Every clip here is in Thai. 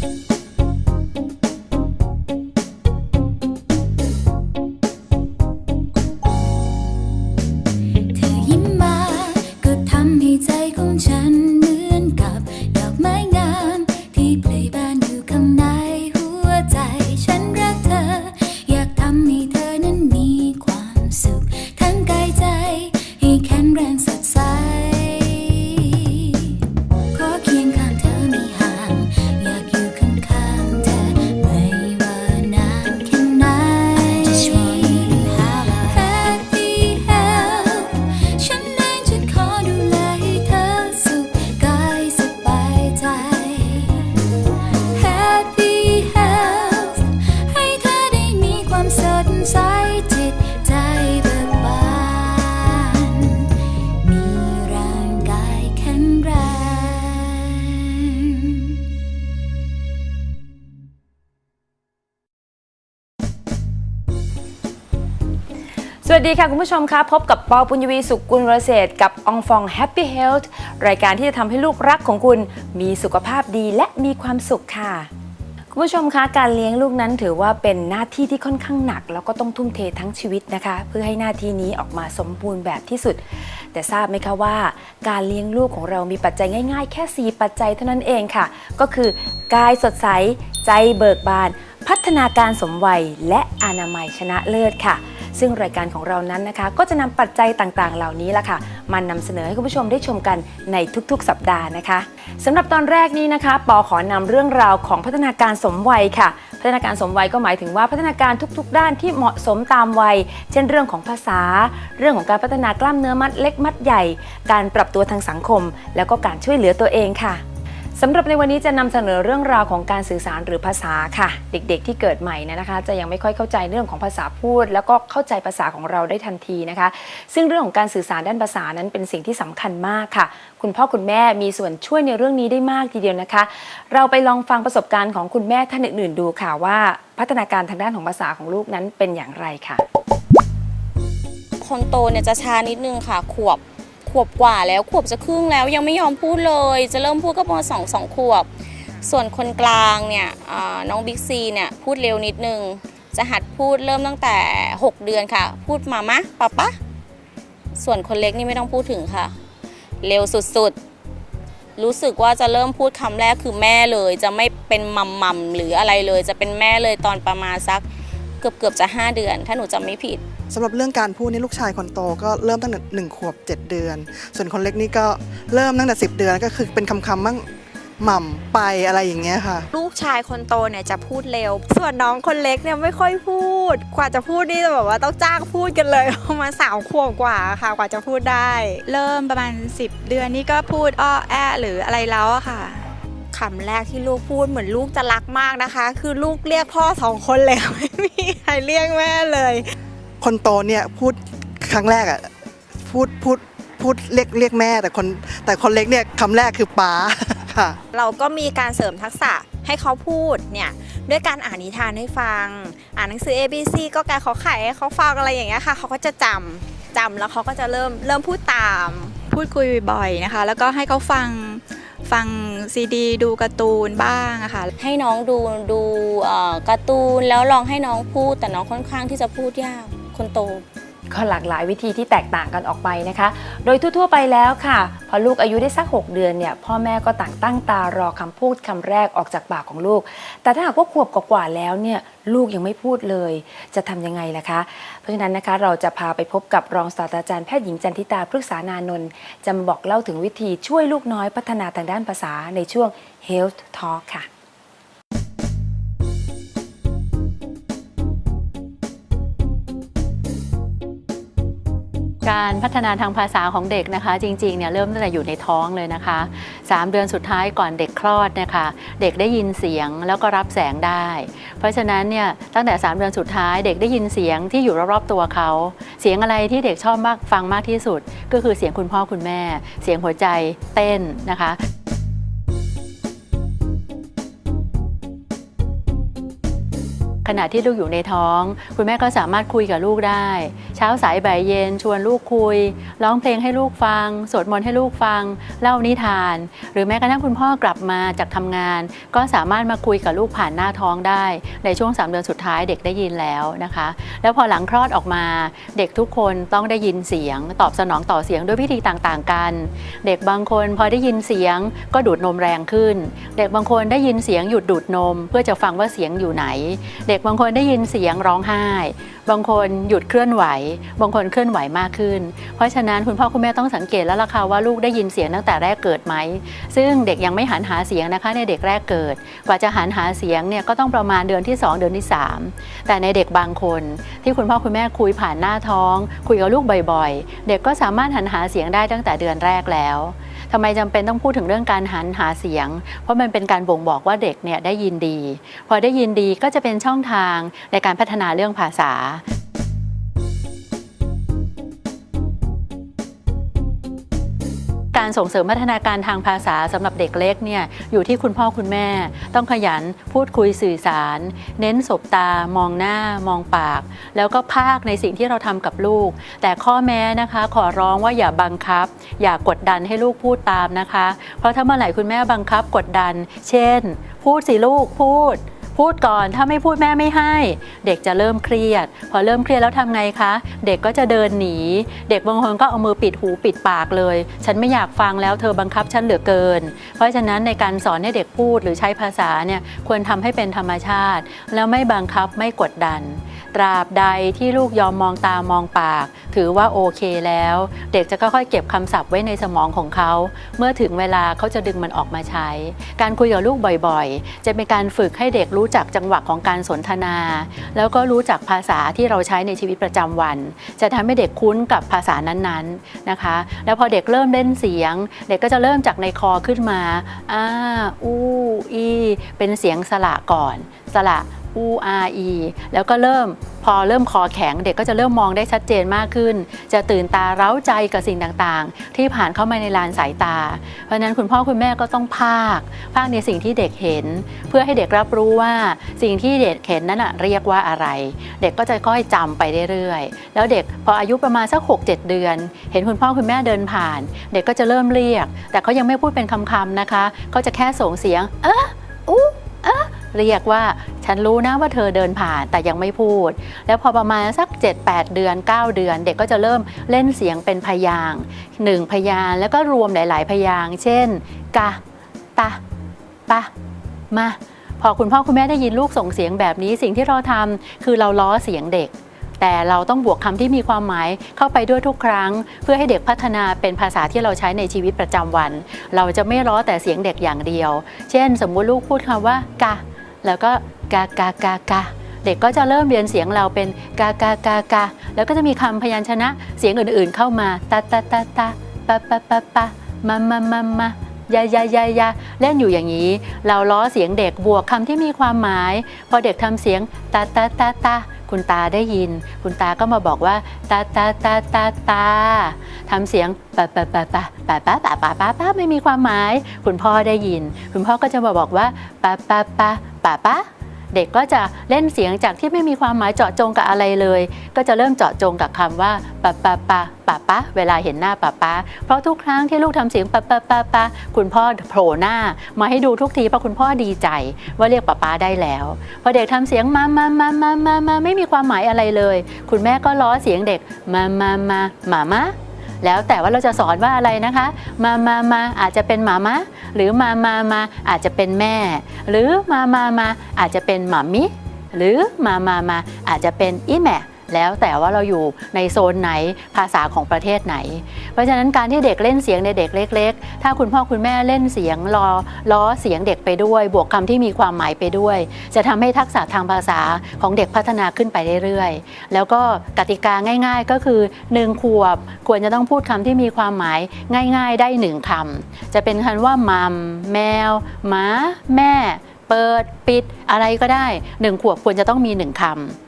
เธ วัสดีค่ะคุณผู้ชมคะพบกับปอปุญญวีสุขกุลวรเศษกับองฟอง Happy Health รายการที่จะทำให้ลูกรักของคุณมีสุขภาพดีและมีความสุขค่ะ คุณผู้ชมคะการเลี้ยงลูกนั้นถือว่าเป็นหน้าที่ที่ค่อนข้างหนัก แล้วก็ต้องทุ่มเททั้งชีวิตนะคะ เพื่อให้หน้าที่นี้ออกมาสมบูรณ์แบบที่สุด แต่ทราบไหมคะว่า การเลี้ยงลูกของเรามีปัจจัยง่าย ๆ แค่ 4 ปัจจัยเท่านั้นเองค่ะ ก็คือกายสดใสใจเบิกบาน พัฒนาการสมวัยและอนามัยชนะเลิศค่ะ ซึ่งรายการของเรานั้นนะคะ ก็จะนำปัจจัยต่างๆ เหล่านี้ละค่ะมานำเสนอให้คุณผู้ชมได้ชมกันในทุกๆ สัปดาห์นะคะสำหรับตอนแรกนี้นะคะ ปอขอนำเรื่องราวของพัฒนาการสมวัยค่ะ พัฒนาการสมวัยก็หมายถึงว่าพัฒนาการทุก ๆ ด้านที่เหมาะสมตามวัย เช่นเรื่องของภาษา เรื่องของการพัฒนากล้ามเนื้อมัดเล็กมัดใหญ่ การปรับตัวทางสังคม แล้วก็การช่วยเหลือตัวเองค่ะ สำหรับในวันนี้จะนำเสนอเรื่องราวของการสื่อสารหรือภาษาค่ะ เด็กๆ ที่เกิดใหม่นยนะคะ จะยังไม่ค่อยเข้าใจเรื่องของภาษาพูด แล้วก็เข้าใจภาษาของเราได้ทันทีนะคะ ซึ่งเรื่องของการสื่อสารด้านภาษานั้นเป็นสิ่งที่สำคัญมากค่ะ คุณพ่อคุณแม่มีส่วนช่วยในเรื่องนี้ได้มากทีเดียวนะคะ เราไปลองฟังประสบการณ์ของคุณแม่ท่านอื่น ๆ ดูค่ะว่าพัฒนาการทางด้านของภาษาของลูกนั้นเป็นอย่างไรค่ะ คนโตเนี่ยจะช้านิดนึงค่ะขวบ ขวบกว่าแล้วขวบจะครึ่งแล้วยังไม่ยอมพูดเลย จะเริ่มพูดก็ประมาณสองสองขวบ ส่วนคนกลางเนี่ยน้องบิ๊กซีเนี่ยพูดเร็วนิดนึง จะหัดพูดเริ่มตั้งแต่ 6 เดือนค่ะ พูดมามะปะปะส่วนคนเล็กนี่ไม่ต้องพูดถึงค่ะ เร็วสุดๆ รู้สึกว่าจะเริ่มพูดคำแรกคือแม่เลย จะไม่เป็นมัมมัมหรืออะไรเลย จะเป็นแม่เลยตอนประมาณสักเกือบเกือบจะ 5 เดือน ถ้าหนูจำไม่ผิด สำหรับเรื่องการพูดนี่ลูกชายคนโตก็เริ่มตั้งแต่หนึ่งขวบ7เดือน ส่วนคนเล็กนี่ก็เริ่มตั้งแต่10เดือนก็คือเป็นคำคำๆมั่งหม่ำไปอะไรอย่างเงี้ยค่ะ ลูกชายคนโตเนี่ยจะพูดเร็ว ส่วนน้องคนเล็กเนี่ยไม่ค่อยพูด กว่าจะพูดนี่จะแบบว่าต้องจ้างพูดกันเลยประมาณสามขวบกว่าค่ะกว่าจะพูดได้ เริ่มประมาณ 10 เดือนนี่ก็พูดอ้อแอะหรืออะไรแล้วอะค่ะคำแรกที่ลูกพูดเหมือนลูกจะรักมากนะคะ คือลูกเรียกพ่อสองคนเลยไม่มีใครเรียกแม่เลย คนโตเนี่ยพูดครั้งแรกอะพูดพูดพูดเรียกเรียกแม่แต่คนแต่คนเล็กเนี่ยคำแรกคือป้าค่ะ เราก็มีการเสริมทักษะให้เขาพูดเนี่ยด้วยการอ่านนิทานให้ฟัง อ่านหนังสือ A B C ก็การขอไข่ให้เขาฟังอะไรอย่างเงี้ยค่ะเขาก็จะจำจำแล้วเขาก็จะเริ่มเริ่มพูดตาม พูดคุยบ่อยๆนะคะ แล้วก็ให้เขาฟังฟังซีดี ดูการ์ตูนบ้างอะค่ะ ให้น้องดูดูเอ่อการ์ตูนแล้วลองให้น้องพูดแต่น้องค่อนข้างที่จะพูดยาก คนโตก็หลากหลายวิธีที่แตกต่างกันออกไปนะคะ โดยทั่วๆไปแล้วค่ะ พอลูกอายุได้สัก 6 เดือนเนี่ยพ่อแม่ก็ต่างตั้งตารอคำพูดคำแรกออกจากปากของลูก แต่ถ้าหากว่าขวบกว่าแล้วเนี่ยลูกยังไม่พูดเลย จะทำยังไงล่ะคะ เพราะฉะนั้นนะคะเราจะพาไปพบกับรองศาสตราจารย์แพทย์หญิงจันทิตาพฤกษานานนท์จะมาบอกเล่าถึงวิธีช่วยลูกน้อยพัฒนาทางด้านภาษาในช่วง Health Talk ค่ะ การพัฒนาทางภาษาของเด็กนะคะ จริงๆเนี่ยเริ่มตั้งแต่อยู่ในท้องเลยนะคะ 3 เดือนสุดท้ายก่อนเด็กคลอดนะคะเด็กได้ยินเสียงแล้วก็รับแสงได้ เพราะฉะนั้นเนี่ยตั้งแต่ 3 เดือนสุดท้ายเด็กได้ยินเสียงที่อยู่รอบๆตัวเขา เสียงอะไรที่เด็กชอบมากฟังมากที่สุด ก็คือเสียงคุณพ่อคุณแม่ เสียงหัวใจเต้นนะคะ ขณะที่ลูกอยู่ในท้อง คุณแม่ก็สามารถคุยกับลูกได้ เช้าสายบ่ายเย็นชวนลูกคุย ร้องเพลงให้ลูกฟัง สวดมนต์ให้ลูกฟัง เล่านิทาน หรือแม้กระทั่งคุณพ่อกลับมาจากทำงาน ก็สามารถมาคุยกับลูกผ่านหน้าท้องได้ ในช่วง 3 เดือนสุดท้ายเด็กได้ยินแล้วนะคะ แล้วพอหลังคลอดออกมาเด็กทุกคนต้องได้ยินเสียง ตอบสนองต่อเสียงด้วยวิธีต่างๆกัน เด็กบางคนพอได้ยินเสียงก็ดูดนมแรงขึ้น เด็กบางคนได้ยินเสียงหยุดดูดนม เพื่อจะฟังว่าเสียงอยู่ไหน เด็กบางคนได้ยินเสียงร้องไห้ บางคนหยุดเคลื่อนไหว บางคนเคลื่อนไหวมากขึ้น เพราะฉะนั้นคุณพ่อคุณแม่ต้องสังเกตแล้วล่ะค่ะว่าลูกได้ยินเสียงตั้งแต่แรกเกิดไหม ซึ่งเด็กยังไม่หันหาเสียงนะคะในเด็กแรกเกิด กว่าจะหันหาเสียงเนี่ยก็ต้องประมาณเดือนที่ 2 เดือนที่ 3 แต่ในเด็กบางคน ที่คุณพ่อคุณแม่คุยผ่านหน้าท้อง คุยกับลูกบ่อยๆ เด็กก็สามารถหันหาเสียงได้ตั้งแต่เดือนแรกแล้ว ทำไมจำเป็นต้องพูดถึงเรื่องการหันหาเสียง เพราะมันเป็นการบ่งบอกว่าเด็กเนี่ยได้ยินดี พอได้ยินดีก็จะเป็นช่องทางในการพัฒนาเรื่องภาษา การส่งเสริมพัฒนาการทางภาษาสำหรับเด็กเล็กเนี่ยอยู่ที่คุณพ่อคุณแม่ ต้องขยันพูดคุยสื่อสาร เน้นสบตามองหน้ามองปาก แล้วก็ภาคในสิ่งที่เราทำกับลูก แต่ข้อแม้นะคะขอร้องว่าอย่าบังคับ อย่ากดดันให้ลูกพูดตามนะคะ เพราะถ้าเมื่อไหร่คุณแม่บังคับกดดัน เช่น พูดสิลูกพูด พูดก่อนถ้าไม่พูดแม่ไม่ให้ เด็กจะเริ่มเครียด พอเริ่มเครียดแล้วทำไงคะ เด็กก็จะเดินหนี เด็กบางคนก็เอามือปิดหูปิดปากเลย ฉันไม่อยากฟังแล้วเธอบังคับฉันเหลือเกิน เพราะฉะนั้นในการสอนให้เด็กพูดหรือใช้ภาษาเนี่ยควรทำให้เป็นธรรมชาติ แล้วไม่บังคับไม่กดดัน ตราบใดที่ลูกยอมมองตามองปาก ถือว่าโอเคแล้ว เด็กจะค่อยๆเก็บคำศัพท์ไว้ในสมองของเขา เมื่อถึงเวลาเขาจะดึงมันออกมาใช้ การคุยกับลูกบ่อยๆ จะเป็นการฝึกให้เด็กรู้จักจังหวะของการสนทนา แล้วก็รู้จักภาษาที่เราใช้ในชีวิตประจำวัน จะทำให้เด็กคุ้นกับภาษานั้นๆนะคะ แล้วพอเด็กเริ่มเล่นเสียง เด็กก็จะเริ่มจากในคอขึ้นมาอ้าอู้อีเป็นเสียงสระก่อนสระ อูอาอีแล้วก็เริ่มพอเริ่มคอแข็งเด็กก็จะเริ่มมองได้ชัดเจนมากขึ้น จะตื่นตาเร้าใจกับสิ่งต่างๆ ที่ผ่านเข้ามาในลานสายตา เพราะฉะนั้นคุณพ่อคุณแม่ก็ต้องภาค ภาคในสิ่งที่เด็กเห็น เพื่อให้เด็กรับรู้ว่าสิ่งที่เด็กเห็นนั้นนะเรียกว่าอะไร เด็กก็จะค่อยจำไปเรื่อยๆ แล้วเด็กพออายุประมาณสัก 6-7 เดือน เห็นคุณพ่อคุณแม่เดินผ่าน เด็กก็จะเริ่มเรียก แต่เขายังไม่พูดเป็นคำๆนะคะเขาจะแค่ส่งเสียง เอะอู้ เรียกว่าฉันรู้นะว่าเธอเดินผ่านแต่ยังไม่พูด แล้วพอประมาณสัก 7-8 เดือน 9 เดือน เด็กก็จะเริ่มเล่นเสียงเป็นพยางหนึ่งพยางแล้วก็รวมหลาย ๆ พยางเช่นกะตะปะมาพอคุณพ่อคุณแม่ได้ยินลูกส่งเสียงแบบนี้ สิ่งที่เราทำคือเราล้อเสียงเด็ก แต่เราต้องบวกคำที่มีความหมายเข้าไปด้วยทุกครั้ง เพื่อให้เด็กพัฒนาเป็นภาษาที่เราใช้ในชีวิตประจำวัน เราจะไม่ล้อแต่เสียงเด็กอย่างเดียว เช่น สมมุติลูกพูดคำว่ากะ แล้วก็กากากากาเด็กก็จะเริ่มเรียนเสียงเราเป็นกากากากาแล้วก็จะมีคำพยัญชนะเสียงอื่นๆเข้ามาตาตาตาตาปะปะปะปะมามามามายายายายาเล่นอยู่อย่างนี้ เราล้อเสียงเด็กบวกคำที่มีความหมาย พอเด็กทำเสียงตาตาตาตาคุณตาได้ยิน คุณตาก็มาบอกว่าตาตาตาตาตาทำเสียงปะปะปะปะปะปะปะปะปะปะไม่มีความหมาย คุณพ่อได้ยิน คุณพ่อก็จะมาบอกว่าปะปะปะปะปะเด็กก็จะเล่นเสียงจากที่ไม่มีความหมายเจาะจงกับอะไรเลย ก็จะเริ่มเจาะจงกับคำว่าปะปะปะปะปะเวลาเห็นหน้าปะปะเพราะทุกครั้งที่ลูกทำเสียงปะปะปะปะคุณพ่อโผล่หน้า มาให้ดูทุกทีเพราะคุณพ่อดีใจ ว่าเรียกปะปะได้แล้วพอเด็กทำเสียงมามามามามามาไม่มีความหมายอะไรเลย คุณแม่ก็ล้อเสียงเด็กมามามามามา แล้วแต่ว่าเราจะสอนว่าอะไรนะคะ มามามาอาจจะเป็นหมามะหรือมามามาอาจจะเป็นแม่ หรือมามามาอาจจะเป็นหมามิ หรือมามามาอาจจะเป็นอีแม่ แล้วแต่ว่าเราอยู่ในโซนไหนภาษาของประเทศไหน เพราะฉะนั้นการที่เด็กเล่นเสียงในเด็กเล็ก ๆ ถ้าคุณพ่อคุณแม่เล่นเสียงรอล้อเสียงเด็กไปด้วย บวกคำที่มีความหมายไปด้วย จะทำให้ทักษะทางภาษาของเด็กพัฒนาขึ้นไปเรื่อยๆ แล้วก็กติกาง่าย ๆ ก็คือ1ขวบควรจะต้องพูดคำที่มีความหมายง่าย ๆ ได้หนึ่งคำจะเป็นคำว่ามัมแมวหมาแม่ เปิดปิดอะไรก็ได้หนึ่งขวบควรจะต้องมีหนึ่งคำ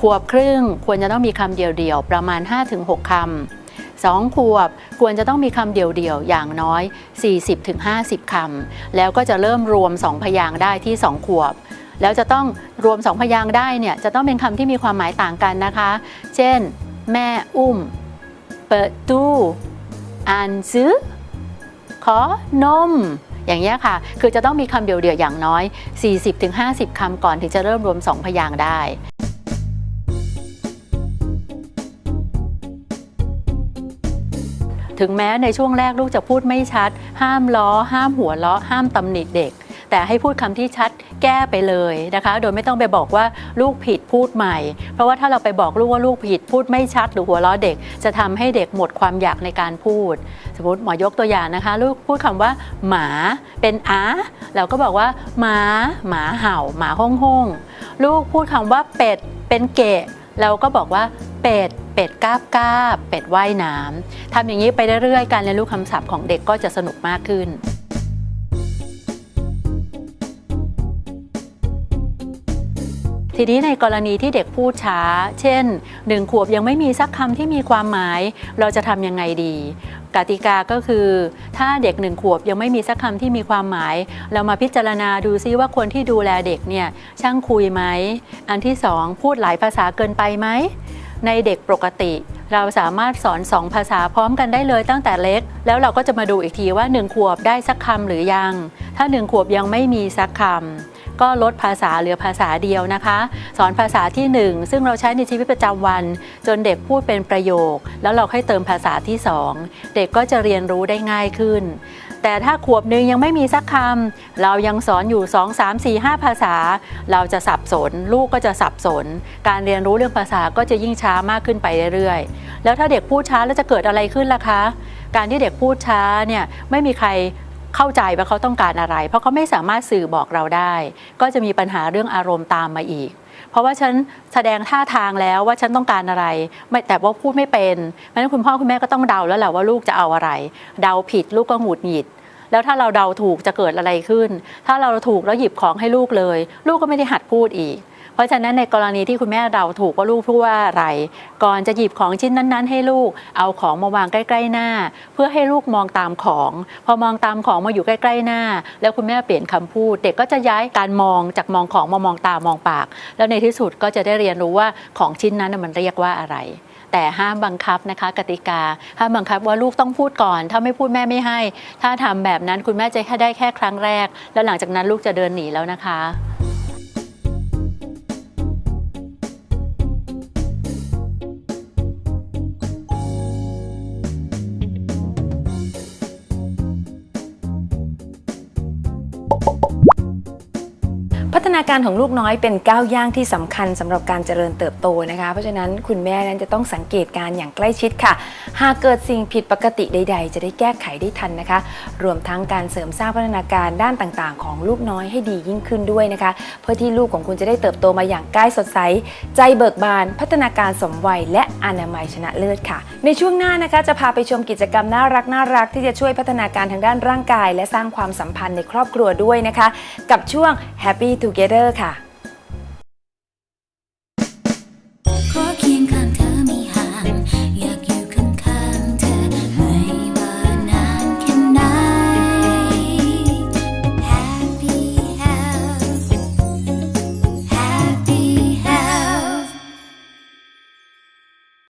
ขวบครึ่งควรจะต้องมีคำเดียวๆประมาณ 5-6 คำสองขวบควรจะต้องมีคำเดียวๆ อย่างน้อย 40-50 คำ แล้วก็จะเริ่มรวม 2 พยางค์ได้ที่ 2 ขวบ แล้วจะต้องรวมสองพยางค์ได้เนี่ยจะต้องเป็นคำที่มีความหมายต่างกันนะคะ เช่น แม่อุ้ม เปิดตู้อ่านซื้อ ขอนม อย่างเงี้ค่ะ คือจะต้องมีคำเดียวๆ อย่างน้อย 40-50 คำก่อนถึงจะเริ่มรวมสองพยางค์ได้ ถึงแม้ในช่วงแรกลูกจะพูดไม่ชัด ห้ามล้อ ห้ามหัวเราะห้ามตำหนิเด็ก แต่ให้พูดคำที่ชัดแก้ไปเลยนะคะ โดยไม่ต้องไปบอกว่าลูกผิดพูดใหม่ เพราะว่าถ้าเราไปบอกลูกว่าลูกผิดพูดไม่ชัดหรือหัวเราะเด็ก จะทำให้เด็กหมดความอยากในการพูด สมมติหมอยกตัวอย่างนะคะ ลูกพูดคำว่า หมาเป็นอาเราก็บอกว่า หมาหมาเห่า หมาห้องห้องลูกพูดคำว่าเป็ดเป็นเกะเราก็บอกว่า เป็ด เป็ดกาบกาบเป็ดว่ายน้ำทำอย่างนี้ไปเรื่อยๆ การเรียนรู้คำศัพท์ของเด็กก็จะสนุกมากขึ้นทีนี้ในกรณีที่เด็กพูดช้า เช่นหนึ่งขวบยังไม่มีสักคำที่มีความหมาย เราจะทำยังไงดี กติกาก็คือ ถ้าเด็กหนึ่งขวบยังไม่มีสักคำที่มีความหมาย เรามาพิจารณาดูซิว่าคนที่ดูแลเด็กเนี่ยช่างคุยไหม อันที่สองพูดหลายภาษาเกินไปไหม ในเด็กปกติ เราสามารถสอนสองภาษาพร้อมกันได้เลยตั้งแต่เล็ก แล้วเราก็จะมาดูอีกทีว่าหนึ่งขวบได้สักคำหรือยัง ถ้าหนึ่งขวบยังไม่มีสักคำก็ลดภาษาเหลือภาษาเดียวนะคะ สอนภาษาที่ 1 ซึ่งเราใช้ในชีวิตประจำวัน จนเด็กพูดเป็นประโยค แล้วเราค่อยเติมภาษาที่ 2 เด็กก็จะเรียนรู้ได้ง่ายขึ้น แต่ถ้าขวบหนึ่งยังไม่มีสักคำเรายังสอนอยู่ 2 3 4 5 ภาษา เราจะสับสน ลูกก็จะสับสน การเรียนรู้เรื่องภาษาก็จะยิ่งช้ามากขึ้นไปเรื่อยๆ แล้วถ้าเด็กพูดช้าแล้วจะเกิดอะไรขึ้นล่ะคะ การที่เด็กพูดช้าเนี่ยไม่มีใครเข้าใจว่าเขาต้องการอะไร เพราะเขาไม่สามารถสื่อบอกเราได้ ก็จะมีปัญหาเรื่องอารมณ์ตามมาอีก เพราะว่าฉันแสดงท่าทางแล้วว่าฉันต้องการอะไร ไม่แต่ว่าพูดไม่เป็นเพราะฉะนั้นคุณพ่อคุณแม่ก็ต้องเดาแล้วแหละว่าลูกจะเอาอะไร เดาผิดลูกก็หงุดหงิดแล้วถ้าเราเดาถูกจะเกิดอะไรขึ้น ถ้าเราถูกแล้วหยิบของให้ลูกเลย ลูกก็ไม่ได้หัดพูดอีก เพราะฉะนั้นในกรณีที่คุณแม่เดาถูกว่าลูกพูดว่าอะไร ก่อนจะหยิบของชิ้นนั้นๆ ให้ลูกเอาของมาวางใกล้ ๆ หน้า เพื่อให้ลูกมองตามของ พอมองตามของมาอยู่ใกล้ๆหน้า แล้วคุณแม่เปลี่ยนคำพูด เด็กก็จะย้ายการมองจากมองของมามองตามองปาก แล้วในที่สุดก็จะได้เรียนรู้ว่าของชิ้นนั้นมันเรียกว่าอะไรแต่ห้ามบังคับนะคะ กติกาห้ามบังคับว่าลูกต้องพูดก่อน ถ้าไม่พูดแม่ไม่ให้ ถ้าทำแบบนั้นคุณแม่จะแค่ได้แค่ครั้งแรก แล้วหลังจากนั้นลูกจะเดินหนีแล้วนะคะ พัฒนาการของลูกน้อยเป็นก้าวย่างที่สำคัญสำหรับการเจริญเติบโตนะคะ เพราะฉะนั้นคุณแม่นั้นจะต้องสังเกตการ์อย่างใกล้ชิดค่ะ หากเกิดสิ่งผิดปกติใด ๆ จะได้แก้ไขได้ทันนะคะ รวมทั้งการเสริมสร้างพัฒนาการด้านต่างๆ ของลูกน้อยให้ดียิ่งขึ้นด้วยนะคะ เพื่อที่ลูกของคุณจะได้เติบโตมาอย่างกายสดใส ใจเบิกบาน พัฒนาการสมวัย และอนามัยชนะเลิศค่ะ ในช่วงหน้านะคะจะพาไปชมกิจกรรมน่ารักน่ารักที่จะช่วยพัฒนาการทางด้านร่างกาย และสร้างความสัมพันธ์ในครอบครัวด้วยนะคะ กับช่วง Happy Together ค่ะ